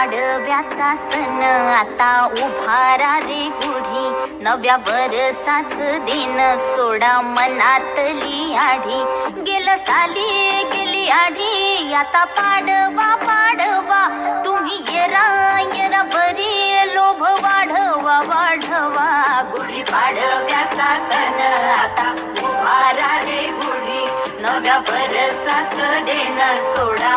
पाडव्याचा सण आता उभारा रे गुढी नव्या वरसाच दिन सोडा मनातली आढी. गेल साली गेली आढी आता पाडवा पाडवा. तुम्ही येरा येरा बरी लोभ वाढवा वाढवा. गुढी पाडव्याचा सण आता उभारा रे गुढी नव्या वरसाच दिन सोडा